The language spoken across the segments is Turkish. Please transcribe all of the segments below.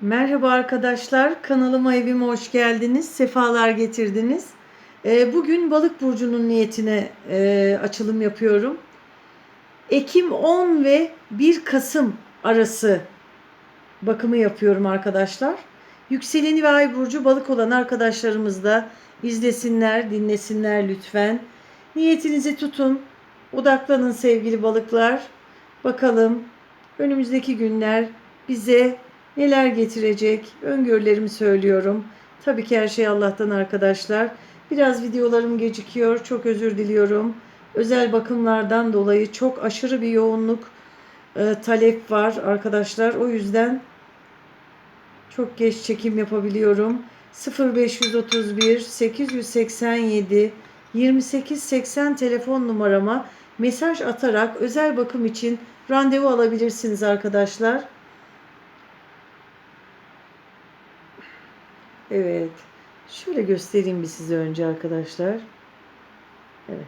Merhaba arkadaşlar, kanalıma evime hoş geldiniz, sefalar getirdiniz. Ee, Bugün balık burcunun niyetine e, açılım yapıyorum. Ekim 10 ve 1 Kasım arası bakımı yapıyorum arkadaşlar. Yükseleni ve ay burcu balık olan arkadaşlarımız da izlesinler, dinlesinler lütfen. Niyetinizi tutun, odaklanın sevgili balıklar. Bakalım önümüzdeki günler bize neler getirecek öngörülerimi söylüyorum. Tabii ki her şey Allah'tan arkadaşlar. Biraz videolarım gecikiyor. Çok özür diliyorum. Özel bakımlardan dolayı çok aşırı bir yoğunluk e, talep var arkadaşlar. O yüzden çok geç çekim yapabiliyorum. 0531 887 2880 telefon numarama mesaj atarak özel bakım için randevu alabilirsiniz arkadaşlar. Evet. Şöyle göstereyim bir size önce arkadaşlar. Evet.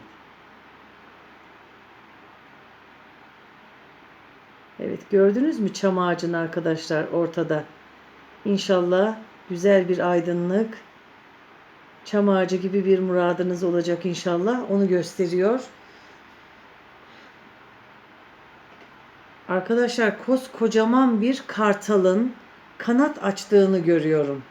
Evet gördünüz mü çam ağacını arkadaşlar ortada. İnşallah güzel bir aydınlık. Çam ağacı gibi bir muradınız olacak inşallah. Onu gösteriyor. Arkadaşlar koskocaman bir kartalın kanat açtığını görüyorum.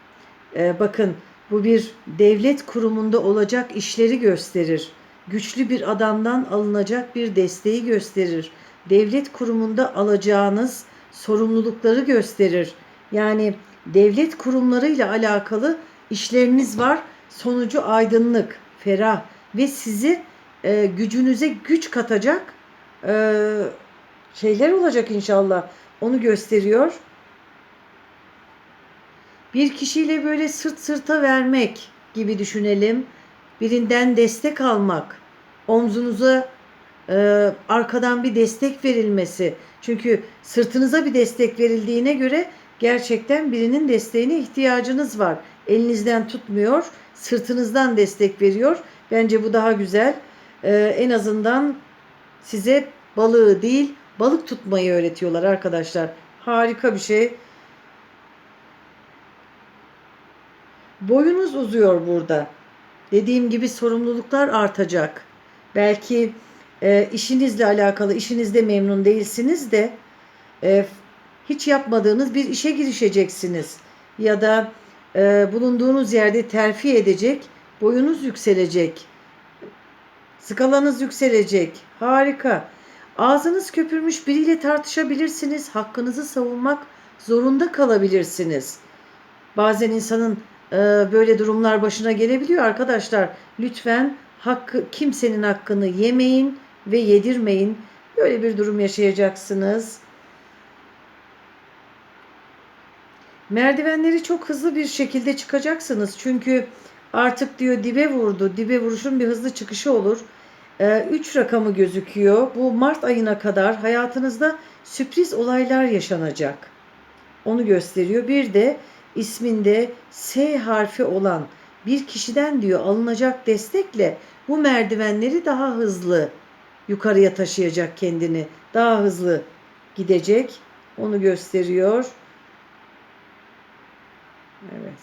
Ee, bakın bu bir devlet kurumunda olacak işleri gösterir. Güçlü bir adamdan alınacak bir desteği gösterir. Devlet kurumunda alacağınız sorumlulukları gösterir. Yani devlet kurumlarıyla alakalı işleriniz var. Sonucu aydınlık, ferah ve sizi e, gücünüze güç katacak e, şeyler olacak inşallah. Onu gösteriyor bir kişiyle böyle sırt sırta vermek gibi düşünelim. Birinden destek almak, omzunuza e, arkadan bir destek verilmesi. Çünkü sırtınıza bir destek verildiğine göre gerçekten birinin desteğine ihtiyacınız var. Elinizden tutmuyor, sırtınızdan destek veriyor. Bence bu daha güzel. E, en azından size balığı değil, balık tutmayı öğretiyorlar arkadaşlar. Harika bir şey. Boyunuz uzuyor burada. Dediğim gibi sorumluluklar artacak. Belki e, işinizle alakalı, işinizde memnun değilsiniz de e, hiç yapmadığınız bir işe girişeceksiniz. Ya da e, bulunduğunuz yerde terfi edecek, boyunuz yükselecek. Skalanız yükselecek. Harika. Ağzınız köpürmüş biriyle tartışabilirsiniz. Hakkınızı savunmak zorunda kalabilirsiniz. Bazen insanın böyle durumlar başına gelebiliyor arkadaşlar. Lütfen hakkı kimsenin hakkını yemeyin ve yedirmeyin. Böyle bir durum yaşayacaksınız. Merdivenleri çok hızlı bir şekilde çıkacaksınız. Çünkü artık diyor dibe vurdu. Dibe vuruşun bir hızlı çıkışı olur. 3 ee, rakamı gözüküyor. Bu Mart ayına kadar hayatınızda sürpriz olaylar yaşanacak. Onu gösteriyor. Bir de isminde S harfi olan bir kişiden diyor alınacak destekle bu merdivenleri daha hızlı yukarıya taşıyacak kendini. Daha hızlı gidecek. Onu gösteriyor. Evet.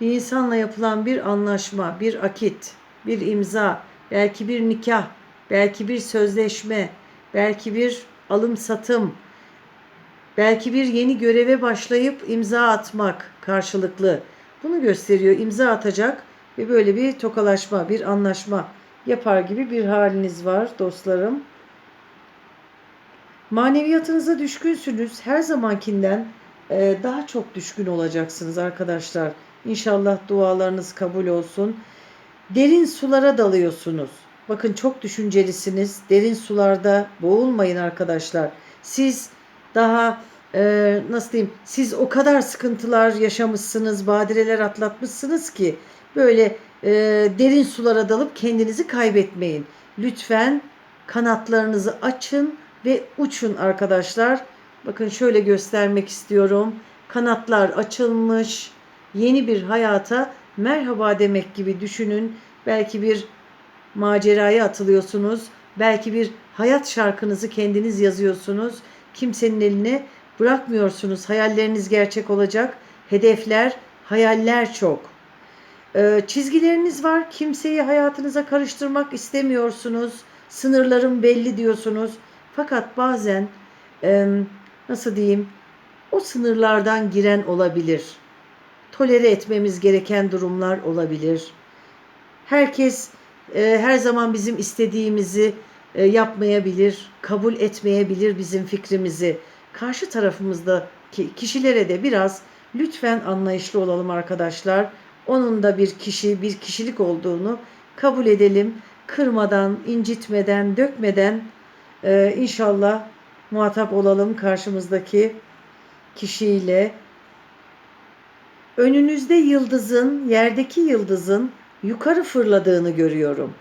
Bir insanla yapılan bir anlaşma, bir akit, bir imza, belki bir nikah, belki bir sözleşme, belki bir alım satım, Belki bir yeni göreve başlayıp imza atmak karşılıklı. Bunu gösteriyor. İmza atacak ve böyle bir tokalaşma, bir anlaşma yapar gibi bir haliniz var dostlarım. Maneviyatınıza düşkünsünüz. Her zamankinden e, daha çok düşkün olacaksınız arkadaşlar. İnşallah dualarınız kabul olsun. Derin sulara dalıyorsunuz. Bakın çok düşüncelisiniz. Derin sularda boğulmayın arkadaşlar. Siz daha e, nasıl diyeyim siz o kadar sıkıntılar yaşamışsınız, badireler atlatmışsınız ki böyle e, derin sulara dalıp kendinizi kaybetmeyin. Lütfen kanatlarınızı açın ve uçun arkadaşlar. Bakın şöyle göstermek istiyorum. Kanatlar açılmış. Yeni bir hayata merhaba demek gibi düşünün. Belki bir maceraya atılıyorsunuz. Belki bir hayat şarkınızı kendiniz yazıyorsunuz kimsenin eline Bırakmıyorsunuz. Hayalleriniz gerçek olacak. Hedefler, hayaller çok. Ee, çizgileriniz var. Kimseyi hayatınıza karıştırmak istemiyorsunuz. Sınırlarım belli diyorsunuz. Fakat bazen nasıl diyeyim o sınırlardan giren olabilir. Tolere etmemiz gereken durumlar olabilir. Herkes e, her zaman bizim istediğimizi e, yapmayabilir, kabul etmeyebilir bizim fikrimizi. Karşı tarafımızdaki kişilere de biraz lütfen anlayışlı olalım arkadaşlar. Onun da bir kişi, bir kişilik olduğunu kabul edelim. Kırmadan, incitmeden, dökmeden e, inşallah muhatap olalım karşımızdaki kişiyle. Önünüzde yıldızın, yerdeki yıldızın yukarı fırladığını görüyorum.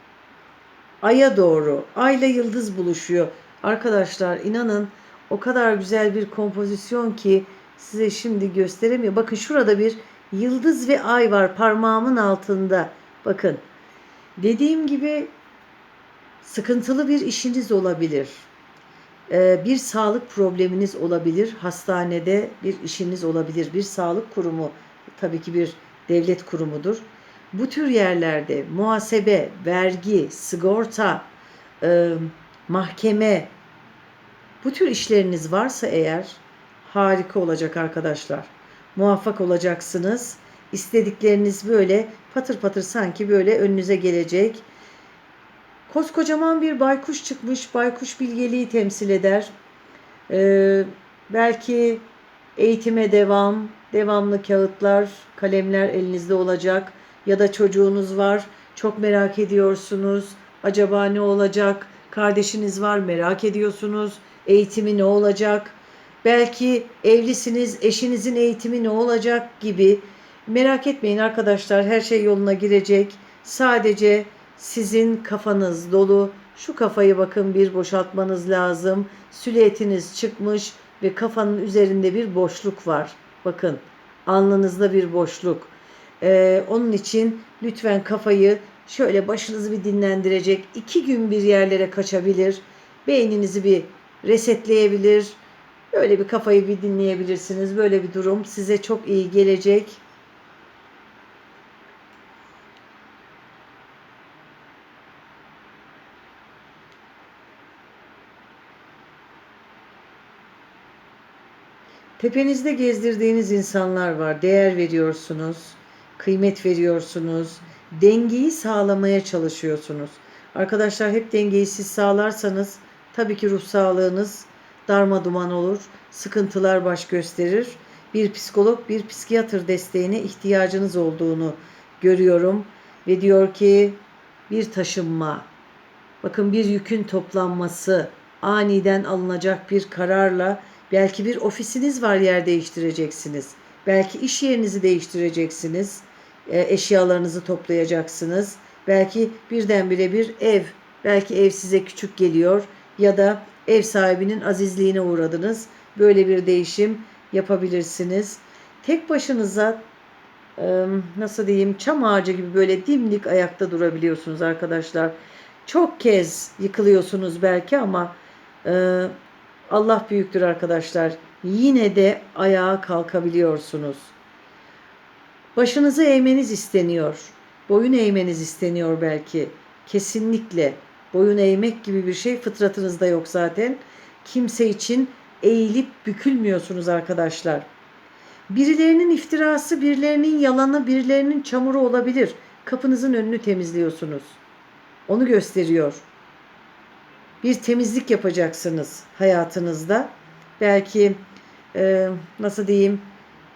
Aya doğru, ayla yıldız buluşuyor. Arkadaşlar inanın o kadar güzel bir kompozisyon ki size şimdi gösteremiyor. Bakın şurada bir yıldız ve ay var parmağımın altında. Bakın. Dediğim gibi sıkıntılı bir işiniz olabilir. Ee, bir sağlık probleminiz olabilir. Hastanede bir işiniz olabilir. Bir sağlık kurumu tabii ki bir devlet kurumudur. Bu tür yerlerde muhasebe, vergi, sigorta, e, mahkeme bu tür işleriniz varsa eğer harika olacak arkadaşlar. Muvaffak olacaksınız. İstedikleriniz böyle patır patır sanki böyle önünüze gelecek. Koskocaman bir baykuş çıkmış. Baykuş bilgeliği temsil eder. Ee, belki eğitime devam, devamlı kağıtlar, kalemler elinizde olacak. Ya da çocuğunuz var, çok merak ediyorsunuz. Acaba ne olacak? Kardeşiniz var, merak ediyorsunuz. Eğitimi ne olacak? Belki evlisiniz, eşinizin eğitimi ne olacak gibi. Merak etmeyin arkadaşlar, her şey yoluna girecek. Sadece sizin kafanız dolu. Şu kafayı bakın bir boşaltmanız lazım. Süliyetiniz çıkmış ve kafanın üzerinde bir boşluk var. Bakın alnınızda bir boşluk. Ee, onun için lütfen kafayı şöyle başınızı bir dinlendirecek. iki gün bir yerlere kaçabilir. Beyninizi bir resetleyebilir. Böyle bir kafayı bir dinleyebilirsiniz. Böyle bir durum size çok iyi gelecek. Tepenizde gezdirdiğiniz insanlar var. Değer veriyorsunuz, kıymet veriyorsunuz, dengeyi sağlamaya çalışıyorsunuz. Arkadaşlar hep dengeyi siz sağlarsanız tabii ki ruh sağlığınız darma duman olur, sıkıntılar baş gösterir. Bir psikolog, bir psikiyatr desteğine ihtiyacınız olduğunu görüyorum ve diyor ki bir taşınma, bakın bir yükün toplanması, aniden alınacak bir kararla belki bir ofisiniz var yer değiştireceksiniz. Belki iş yerinizi değiştireceksiniz. E, eşyalarınızı toplayacaksınız. Belki birdenbire bir ev, belki ev size küçük geliyor ya da ev sahibinin azizliğine uğradınız. Böyle bir değişim yapabilirsiniz. Tek başınıza e, nasıl diyeyim çam ağacı gibi böyle dimdik ayakta durabiliyorsunuz arkadaşlar. Çok kez yıkılıyorsunuz belki ama e, Allah büyüktür arkadaşlar. Yine de ayağa kalkabiliyorsunuz. Başınızı eğmeniz isteniyor. Boyun eğmeniz isteniyor belki. Kesinlikle boyun eğmek gibi bir şey fıtratınızda yok zaten. Kimse için eğilip bükülmüyorsunuz arkadaşlar. Birilerinin iftirası, birilerinin yalanı, birilerinin çamuru olabilir. Kapınızın önünü temizliyorsunuz. Onu gösteriyor. Bir temizlik yapacaksınız hayatınızda. Belki e, nasıl diyeyim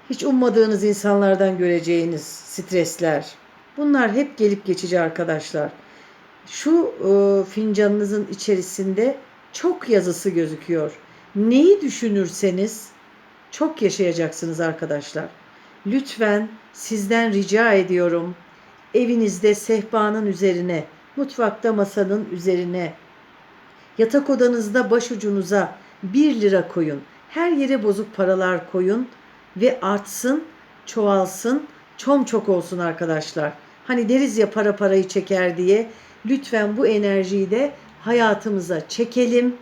hiç ummadığınız insanlardan göreceğiniz stresler. Bunlar hep gelip geçici arkadaşlar. Şu e, fincanınızın içerisinde çok yazısı gözüküyor. Neyi düşünürseniz çok yaşayacaksınız arkadaşlar. Lütfen sizden rica ediyorum. Evinizde sehpanın üzerine, mutfakta masanın üzerine, yatak odanızda başucunuza 1 lira koyun. Her yere bozuk paralar koyun ve artsın, çoğalsın, çom çok olsun arkadaşlar. Hani deriz ya para parayı çeker diye. Lütfen bu enerjiyi de hayatımıza çekelim.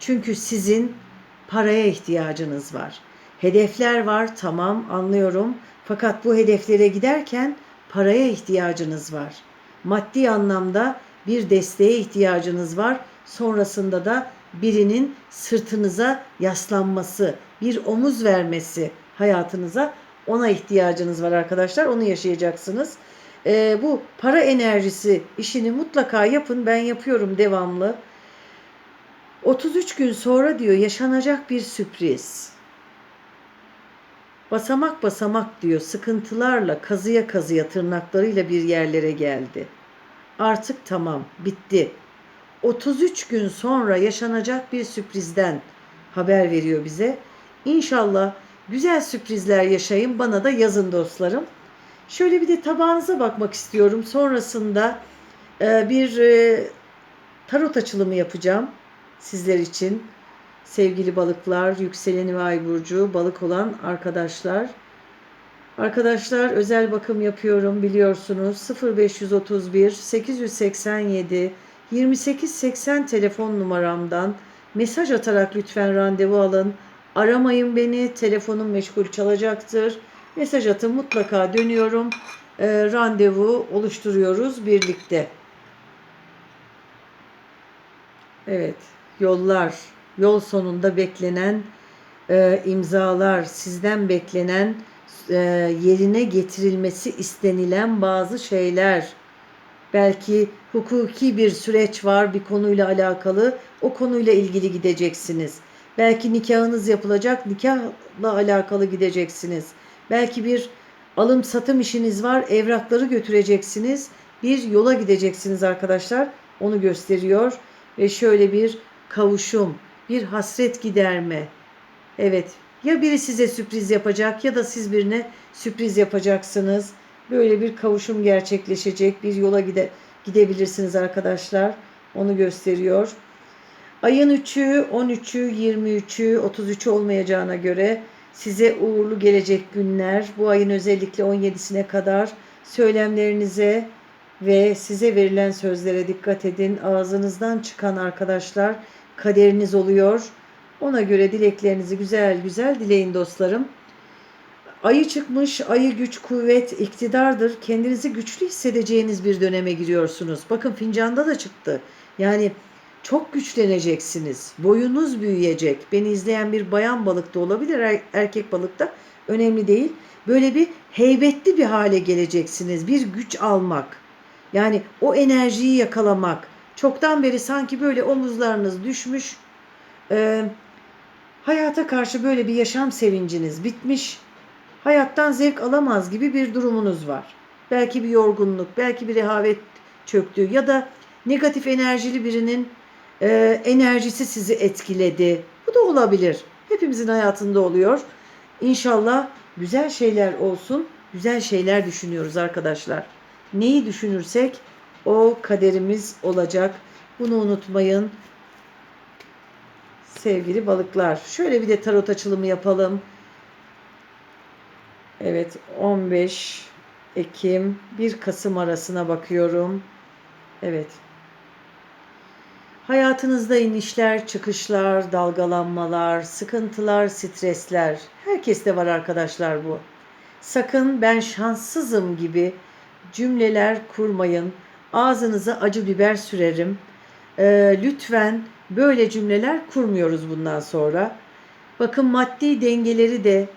Çünkü sizin paraya ihtiyacınız var. Hedefler var, tamam anlıyorum. Fakat bu hedeflere giderken paraya ihtiyacınız var. Maddi anlamda bir desteğe ihtiyacınız var. Sonrasında da birinin sırtınıza yaslanması, bir omuz vermesi hayatınıza ona ihtiyacınız var arkadaşlar. Onu yaşayacaksınız. Ee, bu para enerjisi işini mutlaka yapın. Ben yapıyorum devamlı. 33 gün sonra diyor yaşanacak bir sürpriz. Basamak basamak diyor sıkıntılarla kazıya kazıya tırnaklarıyla bir yerlere geldi. Artık tamam bitti. 33 gün sonra yaşanacak bir sürprizden haber veriyor bize. İnşallah güzel sürprizler yaşayın bana da yazın dostlarım. Şöyle bir de tabağınıza bakmak istiyorum. Sonrasında e, bir e, tarot açılımı yapacağım sizler için. Sevgili balıklar, yükseleni ve ay burcu, balık olan arkadaşlar. Arkadaşlar özel bakım yapıyorum biliyorsunuz. 0531 887 2880 telefon numaramdan mesaj atarak lütfen randevu alın. Aramayın beni. Telefonum meşgul çalacaktır. Mesaj atın mutlaka dönüyorum. Ee, randevu oluşturuyoruz birlikte. Evet, yollar, yol sonunda beklenen e, imzalar, sizden beklenen e, yerine getirilmesi istenilen bazı şeyler. Belki hukuki bir süreç var bir konuyla alakalı. O konuyla ilgili gideceksiniz. Belki nikahınız yapılacak, nikahla alakalı gideceksiniz. Belki bir alım satım işiniz var, evrakları götüreceksiniz. Bir yola gideceksiniz arkadaşlar. Onu gösteriyor ve şöyle bir kavuşum, bir hasret giderme. Evet, ya biri size sürpriz yapacak ya da siz birine sürpriz yapacaksınız. Böyle bir kavuşum gerçekleşecek, bir yola gide gidebilirsiniz arkadaşlar. Onu gösteriyor. Ayın 3'ü, 13'ü, 23'ü, 33'ü olmayacağına göre size uğurlu gelecek günler. Bu ayın özellikle 17'sine kadar söylemlerinize ve size verilen sözlere dikkat edin. Ağzınızdan çıkan arkadaşlar kaderiniz oluyor. Ona göre dileklerinizi güzel güzel dileyin dostlarım. Ayı çıkmış, ayı güç, kuvvet, iktidardır. Kendinizi güçlü hissedeceğiniz bir döneme giriyorsunuz. Bakın fincanda da çıktı. Yani çok güçleneceksiniz. Boyunuz büyüyecek. Beni izleyen bir bayan balık da olabilir, er- erkek balık da önemli değil. Böyle bir heybetli bir hale geleceksiniz. Bir güç almak. Yani o enerjiyi yakalamak. Çoktan beri sanki böyle omuzlarınız düşmüş. Ee, hayata karşı böyle bir yaşam sevinciniz bitmiş. Hayattan zevk alamaz gibi bir durumunuz var. Belki bir yorgunluk, belki bir rehavet çöktü ya da negatif enerjili birinin e, enerjisi sizi etkiledi. Bu da olabilir. Hepimizin hayatında oluyor. İnşallah güzel şeyler olsun. Güzel şeyler düşünüyoruz arkadaşlar. Neyi düşünürsek o kaderimiz olacak. Bunu unutmayın. Sevgili balıklar. Şöyle bir de tarot açılımı yapalım. Evet 15 Ekim 1 Kasım arasına bakıyorum. Evet. Hayatınızda inişler, çıkışlar, dalgalanmalar, sıkıntılar, stresler. Herkeste var arkadaşlar bu. Sakın ben şanssızım gibi cümleler kurmayın. Ağzınıza acı biber sürerim. Ee, lütfen böyle cümleler kurmuyoruz bundan sonra. Bakın maddi dengeleri de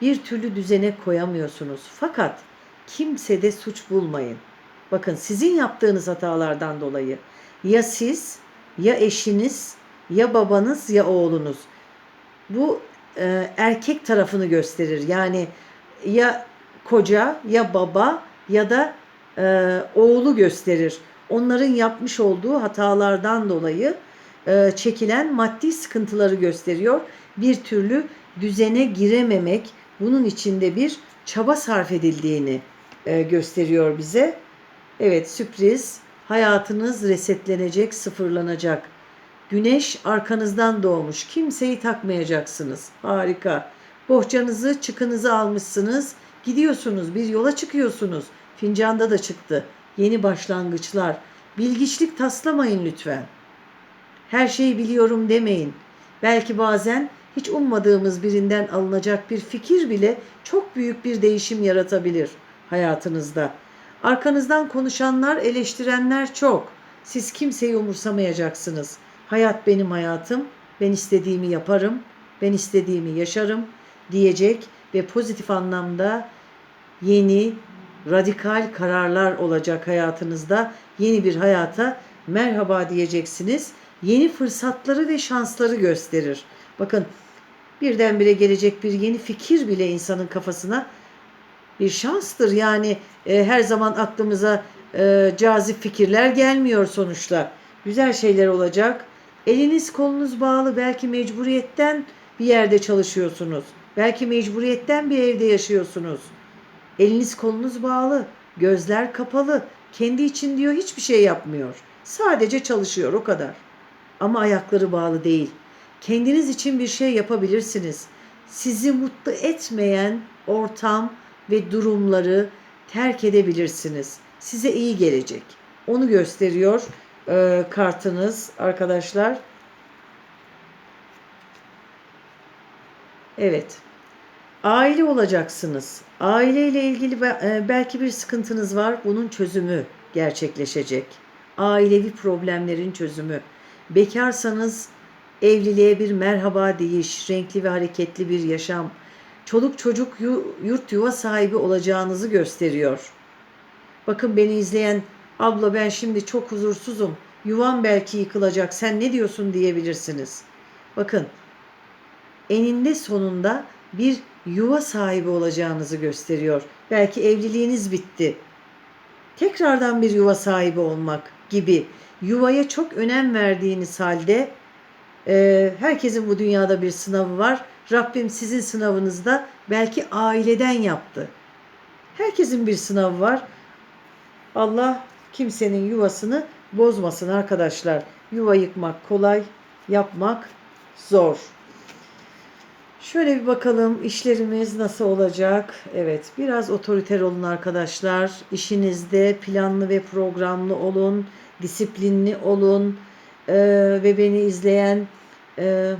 bir türlü düzene koyamıyorsunuz. Fakat kimsede suç bulmayın. Bakın sizin yaptığınız hatalardan dolayı ya siz ya eşiniz ya babanız ya oğlunuz bu e, erkek tarafını gösterir. Yani ya koca ya baba ya da e, oğlu gösterir. Onların yapmış olduğu hatalardan dolayı e, çekilen maddi sıkıntıları gösteriyor. Bir türlü düzene girememek, bunun içinde bir çaba sarf edildiğini e, gösteriyor bize. Evet sürpriz. Hayatınız resetlenecek, sıfırlanacak. Güneş arkanızdan doğmuş. Kimseyi takmayacaksınız. Harika. Bohçanızı, çıkınızı almışsınız. Gidiyorsunuz, bir yola çıkıyorsunuz. Fincanda da çıktı. Yeni başlangıçlar. Bilgiçlik taslamayın lütfen. Her şeyi biliyorum demeyin. Belki bazen hiç ummadığımız birinden alınacak bir fikir bile çok büyük bir değişim yaratabilir hayatınızda. Arkanızdan konuşanlar, eleştirenler çok. Siz kimseyi umursamayacaksınız. Hayat benim hayatım. Ben istediğimi yaparım. Ben istediğimi yaşarım diyecek ve pozitif anlamda yeni radikal kararlar olacak hayatınızda. Yeni bir hayata merhaba diyeceksiniz. Yeni fırsatları ve şansları gösterir. Bakın birdenbire gelecek bir yeni fikir bile insanın kafasına bir şanstır. Yani e, her zaman aklımıza e, cazip fikirler gelmiyor sonuçta. Güzel şeyler olacak. Eliniz kolunuz bağlı belki mecburiyetten bir yerde çalışıyorsunuz. Belki mecburiyetten bir evde yaşıyorsunuz. Eliniz kolunuz bağlı, gözler kapalı. Kendi için diyor hiçbir şey yapmıyor. Sadece çalışıyor o kadar. Ama ayakları bağlı değil. Kendiniz için bir şey yapabilirsiniz. Sizi mutlu etmeyen ortam ve durumları terk edebilirsiniz. Size iyi gelecek. Onu gösteriyor e, kartınız arkadaşlar. Evet. Aile olacaksınız. Aileyle ilgili e, belki bir sıkıntınız var. Bunun çözümü gerçekleşecek. Ailevi problemlerin çözümü. Bekarsanız evliliğe bir merhaba deyiş, renkli ve hareketli bir yaşam. Çoluk çocuk yu- yurt yuva sahibi olacağınızı gösteriyor. Bakın beni izleyen abla ben şimdi çok huzursuzum. Yuvam belki yıkılacak. Sen ne diyorsun diyebilirsiniz. Bakın eninde sonunda bir yuva sahibi olacağınızı gösteriyor. Belki evliliğiniz bitti. Tekrardan bir yuva sahibi olmak gibi yuvaya çok önem verdiğiniz halde e, herkesin bu dünyada bir sınavı var. Rabbim sizin sınavınızda belki aileden yaptı. Herkesin bir sınavı var. Allah kimsenin yuvasını bozmasın arkadaşlar. Yuva yıkmak kolay, yapmak zor. Şöyle bir bakalım işlerimiz nasıl olacak? Evet, biraz otoriter olun arkadaşlar. İşinizde planlı ve programlı olun, disiplinli olun Ee, ve beni izleyen e,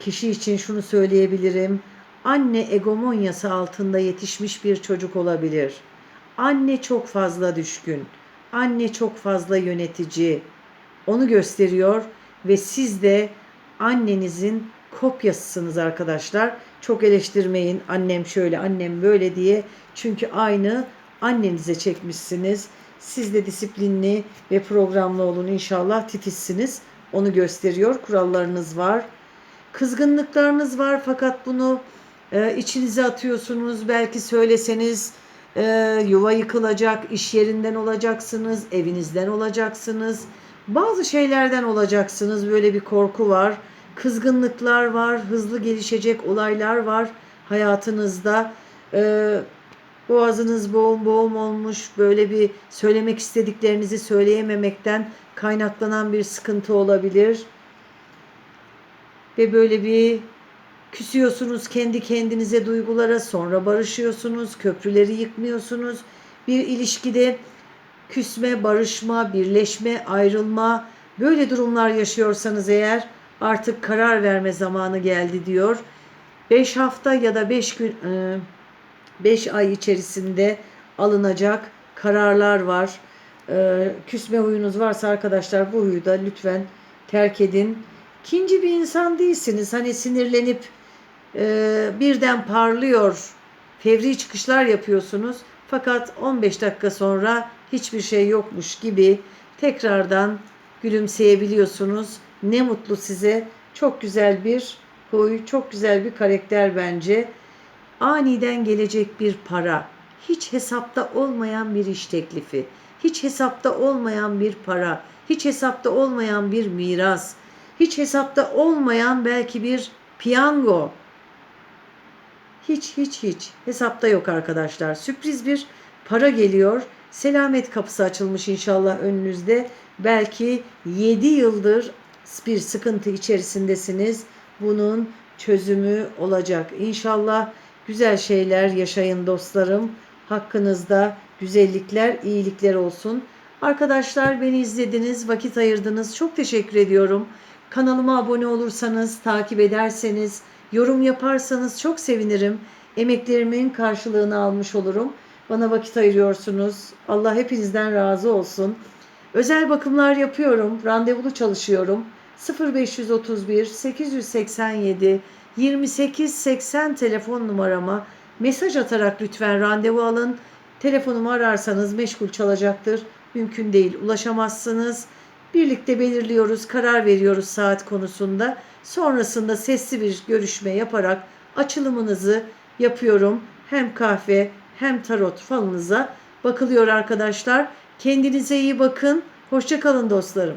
kişi için şunu söyleyebilirim. Anne egomonyası altında yetişmiş bir çocuk olabilir. Anne çok fazla düşkün. Anne çok fazla yönetici. Onu gösteriyor ve siz de annenizin kopyasısınız arkadaşlar. Çok eleştirmeyin annem şöyle annem böyle diye. Çünkü aynı annenize çekmişsiniz. Siz de disiplinli ve programlı olun inşallah titizsiniz. Onu gösteriyor. Kurallarınız var. Kızgınlıklarınız var fakat bunu e, içinize atıyorsunuz. Belki söyleseniz e, yuva yıkılacak, iş yerinden olacaksınız, evinizden olacaksınız. Bazı şeylerden olacaksınız. Böyle bir korku var. Kızgınlıklar var, hızlı gelişecek olaylar var hayatınızda. E, boğazınız boğum boğum olmuş, böyle bir söylemek istediklerinizi söyleyememekten kaynaklanan bir sıkıntı olabilir ve böyle bir küsüyorsunuz kendi kendinize duygulara sonra barışıyorsunuz köprüleri yıkmıyorsunuz bir ilişkide küsme barışma birleşme ayrılma böyle durumlar yaşıyorsanız eğer artık karar verme zamanı geldi diyor 5 hafta ya da 5 gün 5 ay içerisinde alınacak kararlar var. E, küsme huyunuz varsa arkadaşlar bu huyu da lütfen terk edin. İkinci bir insan değilsiniz. Hani sinirlenip e, birden parlıyor, fevri çıkışlar yapıyorsunuz. Fakat 15 dakika sonra hiçbir şey yokmuş gibi tekrardan gülümseyebiliyorsunuz. Ne mutlu size. Çok güzel bir huy, çok güzel bir karakter bence. Aniden gelecek bir para, hiç hesapta olmayan bir iş teklifi, hiç hesapta olmayan bir para, hiç hesapta olmayan bir miras, hiç hesapta olmayan belki bir piyango. Hiç hiç hiç hesapta yok arkadaşlar. Sürpriz bir para geliyor. Selamet kapısı açılmış inşallah önünüzde. Belki 7 yıldır bir sıkıntı içerisindesiniz. Bunun çözümü olacak. İnşallah güzel şeyler yaşayın dostlarım. Hakkınızda güzellikler, iyilikler olsun. Arkadaşlar beni izlediniz, vakit ayırdınız. Çok teşekkür ediyorum. Kanalıma abone olursanız, takip ederseniz, yorum yaparsanız çok sevinirim. Emeklerimin karşılığını almış olurum. Bana vakit ayırıyorsunuz. Allah hepinizden razı olsun. Özel bakımlar yapıyorum. Randevulu çalışıyorum. 0531 887 2880 telefon numarama mesaj atarak lütfen randevu alın. Telefonumu ararsanız meşgul çalacaktır. Mümkün değil. Ulaşamazsınız. Birlikte belirliyoruz, karar veriyoruz saat konusunda. Sonrasında sesli bir görüşme yaparak açılımınızı yapıyorum. Hem kahve hem tarot falınıza bakılıyor arkadaşlar. Kendinize iyi bakın. Hoşçakalın dostlarım.